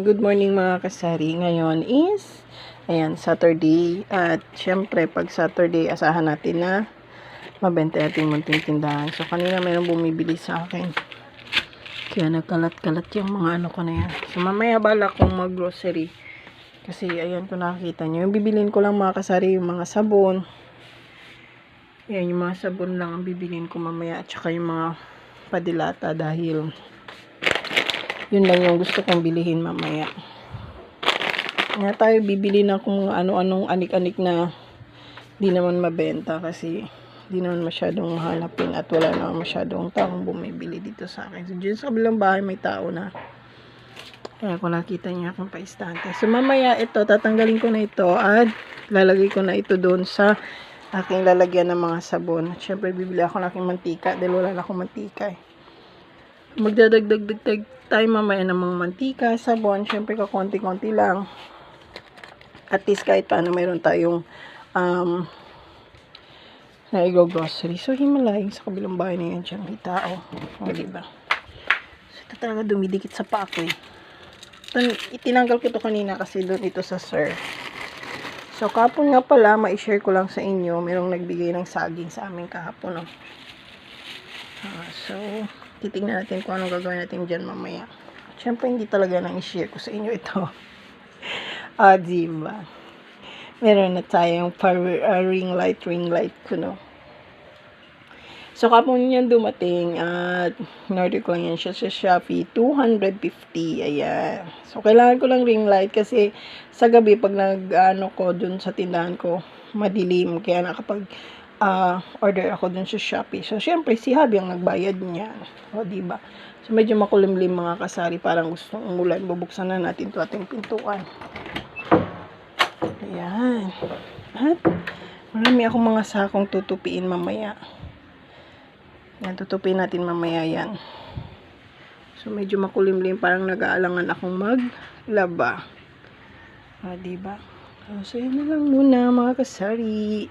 Good morning mga kasari. Ngayon is, ayan, Saturday. At syempre, pag Saturday, asahan natin na mabenta natin yung munting tindahan. So, kanina mayroong bumibili sa akin. Kaya nagkalat-kalat yung mga ano ko na yan. So, mamaya bala kong mag-grocery. Kasi, ayan, kung nakakita nyo. Yung bibilin ko lang mga kasari, yung mga sabon. Ayan, yung mga sabon lang ang bibilin ko mamaya. At saka yung mga padilata dahil yun lang yung gusto kong bilihin mamaya. Nga tayo bibili na kung ano-anong anik-anik na di naman mabenta kasi di naman masyadong hanapin at wala naman masyadong taong bumibili dito sa akin. So, dyan sa kabilang bahay may tao na. Kaya kung nakita niya akong paistante. So, mamaya ito, tatanggalin ko na ito at lalagay ko na ito doon sa aking lalagyan ng mga sabon. Siyempre, bibili ako ng aking mantika dahil wala na akong mantika eh magdadagdag-dagdag tayo mamaya ng mga mantika, sabon, syempre kakonti-konti lang. At least kahit paano mayroon tayong um, na grocery. So, himalayin sa kabilang bahay na yan dyan, may tao. O, diba? So, ito talaga dumidikit sa paa ko eh. Itinanggal ko to kanina kasi doon ito sa sir. So, kapon nga pala, ma-share ko lang sa inyo, mayroong nagbigay ng saging sa amin kahapon, no? Ah, so, titingnan natin kung anong gagawin natin dyan mamaya. Siyempre, hindi talaga nang i-share ko sa inyo ito. ah, diba? Meron na tayong power, uh, ring light, ring light ko, no? So, kapon yan dumating at in-order ko lang yan siya sa Shopee, 250, ayan. So, kailangan ko lang ring light kasi sa gabi, pag nag-ano ko dun sa tindahan ko, madilim. Kaya nakapag uh, order ako dun sa Shopee. So, syempre, si Habi ang nagbayad niya. O, diba? So, medyo makulimlim mga kasari. Parang gustong umulan. Bubuksan na natin to ating pintuan. Ayan. At, marami akong mga sakong tutupiin mamaya. Yan, tutupiin natin mamaya yan. So, medyo makulimlim. Parang nag-aalangan akong maglaba. O, diba? So, yun na lang muna mga kasari.